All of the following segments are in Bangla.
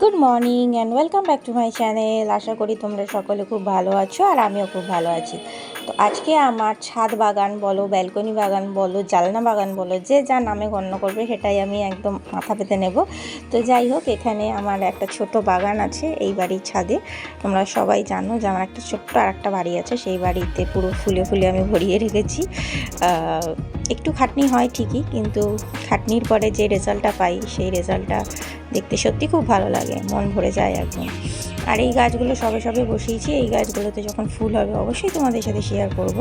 Good morning and welcome back to my channel আশা করি তোমরা সকলে খুব ভালো আছো আর আমিও খুব ভালো আছি। তো আজকে আমার ছাদ বাগান বলো ব্যালকনি বাগান বলো জালনা বাগান বলো, যে যা নামে গণ্য করবে সেটাই আমি একদম মাথা পেতে নেব। তো যাই হোক, এখানে আমার একটা ছোট বাগান আছে এই বাড়ির ছাদে। তোমরা সবাই জানো যে আমার একটা ছোট্ট আর একটা বাড়ি আছে, সেই বাড়িতে পুরো ফুলে ফুলে আমি ভরিয়ে রেখেছি। একটু খাটনি হয় ঠিকই, কিন্তু খাটনির পরে যে রেজাল্টটা পাই, সেই রেজাল্টটা দেখতে সত্যি খুব ভালো লাগে, মন ভরে যায় একদম। আর এই গাছগুলো সবে সবে বসিয়েছি, এই গাছগুলোতে যখন ফুল হবে অবশ্যই তোমাদের সাথে শেয়ার করব।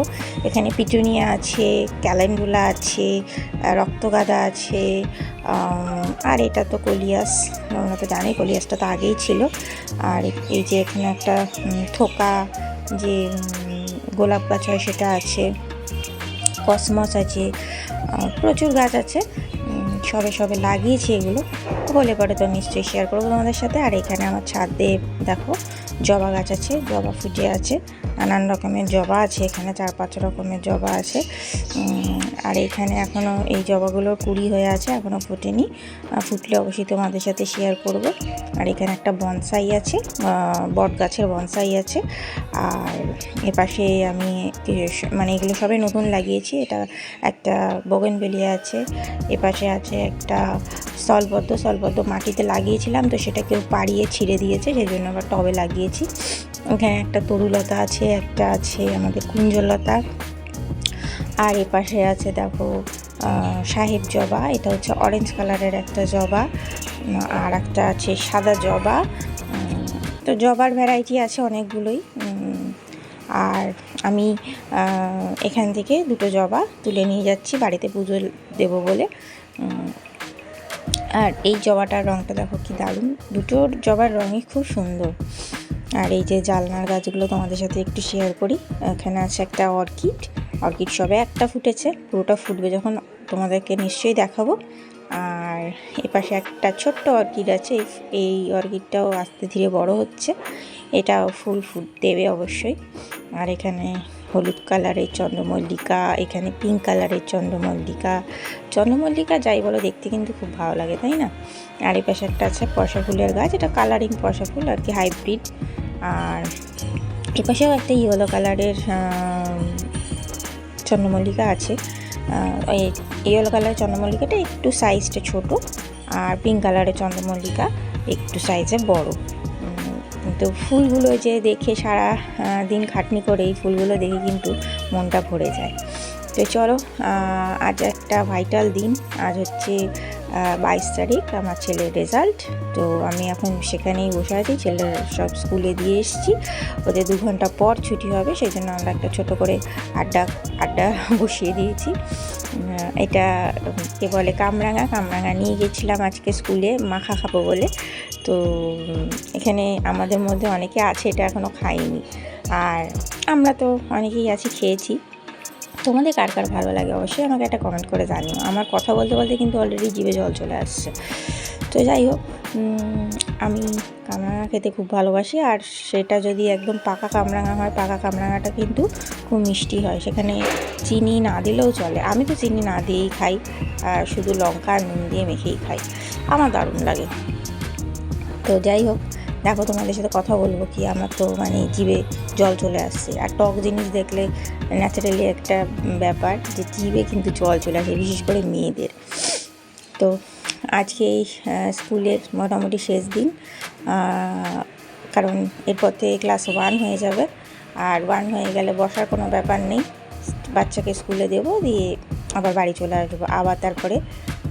এখানে পিটুনিয়া আছে, ক্যালেন্ডুলা আছে, রক্তগাঁদা আছে আর এটা তো কলিয়াস তোমরা তো জানি কলিয়াসটা তো আগেই ছিল। আর এই যে এখানে একটা থোকা যে গোলাপ গাছ হয় সেটা আছে। কসমস আছে প্রচুর গাছ আছে। সবে সবে লাগিয়েছি এগুলো। হলে পরে তো নিশ্চয়ই শেয়ার করব তোমাদের সাথে। আর এখানে আমার ছাদে, দেখো জবা গাছ আছে, জবা ফুটে আছে, নানান রকমের জবা আছে, এখানে চার পাঁচ রকমের জবা আছে। আর এখানে এখনও এই জবাগুলোর কুড়ি হয়ে আছে এখনও ফোটেনি। ফুটলে অবশ্যই তোমাদের সাথে শেয়ার করব। আর এখানে একটা বনসাই আছে বট গাছের বনসাই আছে। আর এপাশে আমি মানে এগুলো সবে নতুন লাগিয়েছি, এটা একটা বগেনবেলিয়া আছে এপাশে আছে একটা স্থলবদ্ধ স্থলবদ্ধ মাটিতে লাগিয়েছিলাম, তো সেটা কেউ পাড়িয়ে ছিঁড়ে দিয়েছে সেই জন্য আবার টবে লাগিয়েছি এখানে একটা তরুলতা আছে, একটা আছে আমাদের কুঞ্জলতা। আর এপাশে আছে দেখো সাহেব জবা, এটা হচ্ছে অরেঞ্জ কালারের একটা জবা আর একটা আছে সাদা জবা। তো জবার ভ্যারাইটি আছে অনেকগুলোই। আর আমি এখান থেকে দুটো জবা তুলে নিয়ে যাচ্ছি, বাড়িতে পুজো দেবো বলে। আর এই জবাটার রঙটা দেখো কি দারুণ। দুটোর জবার রঙই খুব সুন্দর। আর এই যে জালনার গাছগুলো তোমাদের সাথে একটু শেয়ার করি। এখানে আছে একটা অর্কিড অর্কিড সবে একটা ফুটেছে। পুরোটা ফুটবে যখন তোমাদেরকে নিশ্চয়ই দেখাবো। আর এপাশে একটা ছোট্ট অর্কিড আছে। এই- অর্কিডটাও আস্তে ধীরে বড় হচ্ছে। এটাও ফুল ফুট দেবে অবশ্যই। আর এখানে হলুদ কালারের চন্দ্রমল্লিকা, এখানে পিঙ্ক কালারের চন্দ্রমল্লিকা। চন্দ্রমল্লিকা যাই বলো দেখতে কিন্তু খুব ভালো লাগে, তাই না? আর এই পাশে একটা আছে পয়সা ফুলের গাছ, এটা কালারিং পয়সা ফুল, আর কি হাইব্রিড আর এ পাশেও একটা ইয়েলো কালারের চন্দ্রমল্লিকা আছে। এই ইয়েলো কালারের চন্দ্রমল্লিকাটা একটু সাইজটা ছোট, আর পিঙ্ক কালারের চন্দ্রমল্লিকা একটু সাইজে বড়। কিন্তু ফুলগুলো যে দেখে সারা দিন খাটনি করে এই ফুলগুলো দেখে কিন্তু মনটা ভরে যায়। তো চলো আজ একটা ভাইটাল দিন। আজ হচ্ছে বাইশ তারিখ আমার ছেলের রেজাল্ট তো আমি এখন সেখানেই বসে আছি। ছেলের সব স্কুলে দিয়ে এসেছি। ওদের দু ঘণ্টা পর ছুটি হবে সেই জন্য আমরা একটা ছোট করে আড্ডা আড্ডা বসিয়ে দিয়েছি। এটা কে বলে, কামরাঙা। কামরাঙা নিয়ে গেছিলাম আজকে স্কুলে মাখা খাব বলে। তো এখানে আমাদের মধ্যে অনেকে আছে, এটা এখনও খাইনি। আর আমরা তো অনেকেই আছি, খেয়েছি। তোমাদের কার কার ভালো লাগে অবশ্যই আমাকে একটা কমেন্ট করে জানিও। আমার কথা বলতে বলতে কিন্তু অলরেডি জিভে জল চলে আসছে। তো যাই হোক আমি কামরাঙা খেতে খুব ভালোবাসি আর সেটা যদি একদম পাকা কামরাঙা হয়, পাকা কামরাঙাটা কিন্তু খুব মিষ্টি হয়। সেখানে চিনি না দিলেও চলে। আমি তো চিনি না দিয়েই খাই আর শুধু লঙ্কা আর নুন দিয়ে মেখেই খাই। আমার দারুণ লাগে। তো যাই হোক দেখো, তোমাদের সাথে কথা বলব কি, আমার তো মানে জিভে জল চলে আসছে। আর টক জিনিস দেখলে ন্যাচারালি একটা ব্যাপার যে জিভে কিন্তু জল চলে আসে, বিশেষ করে মেয়েদের। তো আজকে এই স্কুলের মোটামুটি শেষ দিন কারণ এরপর থেকে ক্লাস ওয়ান হয়ে যাবে। আর ওয়ান হয়ে গেলে বসার কোনো ব্যাপার নেই। বাচ্চাকে স্কুলে দেবো, দিয়ে আবার বাড়ি চলে আসব। আবার তারপরে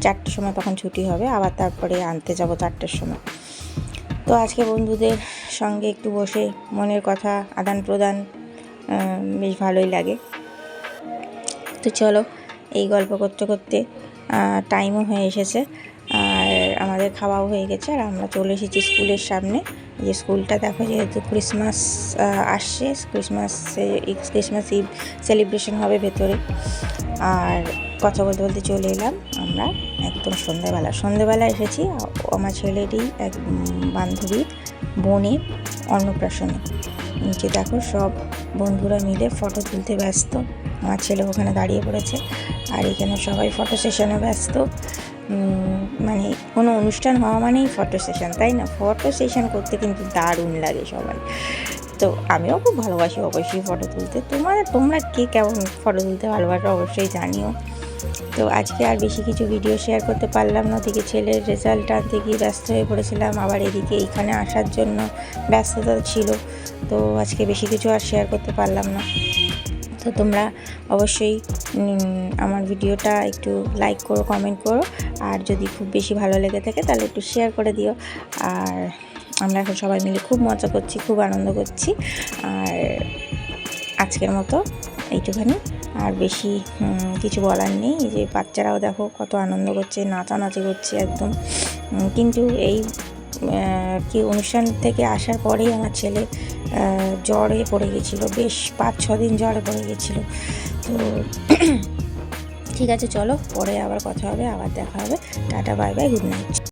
চারটের সময় তখন ছুটি হবে, আবার তারপরে আনতে যাব চারটের সময়। তো আজকে বন্ধুদের সঙ্গে একটু বসে মনের কথা আদান প্রদান বেশ ভালোই লাগে। তো চলো, এই গল্প করতে করতে টাইমও হয়ে এসেছে, আর আমাদের খাওয়াও হয়ে গেছে, আর আমরা চলে এসেছি স্কুলের সামনে। যে স্কুলটা দেখো যেহেতু ক্রিসমাস আসছে ক্রিসমাসে ক্রিসমাস ইভ সেলিব্রেশন হবে ভেতরে। আর কথা বলতে বলতে চলে এলাম আমরা একদম সন্ধেবেলা সন্ধেবেলা এসেছি আমার ছেলেরই এক উম, বান্ধবীর বোনের অন্নপ্রাশনে। নিচে দেখো সব বন্ধুরা মিলে ফটো তুলতে ব্যস্ত। আমার ছেলে ওখানে দাঁড়িয়ে পড়েছে আর এখানে সবাই ফটো সেশনে ব্যস্ত। মানে কোনো অনুষ্ঠান হওয়া মানেই ফটো সেশন তাই না? ফটো সেশন করতে কিন্তু দারুণ লাগে সবাই তো আমিও খুব ভালোবাসি অবশ্যই ফটো তুলতে। তোমার, তোমরা কে কেমন ফটো তুলতে ভালোবাসো অবশ্যই জানিও। তো আজকে আর বেশি কিছু ভিডিও শেয়ার করতে পারলাম না ওদিকে ছেলের রেজাল্ট আনতে গিয়ে ব্যস্ত হয়ে পড়েছিলাম। আবার এদিকে এইখানে আসার জন্য ব্যস্ততা ছিল, তো আজকে বেশি কিছু আর শেয়ার করতে পারলাম না। তো তোমরা অবশ্যই আমার ভিডিওটা একটু লাইক করো কমেন্ট করো। আর যদি খুব বেশি ভালো লেগে থাকে তাহলে একটু শেয়ার করে দিও। আর আমরা এখন সবাই মিলে খুব মজা করছি, খুব আনন্দ করছি। আর আজকের মতো এইটুখানি। আর বেশি কিছু বলার নেই। যে বাচ্চারাও দেখো কত আনন্দ করছে, নাচানাচি করছে একদম। কিন্তু এই কি অনুষ্ঠান থেকে আসার পরেই আমার ছেলে জ্বরে পড়ে গেছিল, বেশ পাঁচ, ছ দিন জ্বরে পড়ে গেছিল। তো ঠিক আছে, চলো, পরে আবার কথা হবে, আবার দেখা হবে। Tata bye bye good night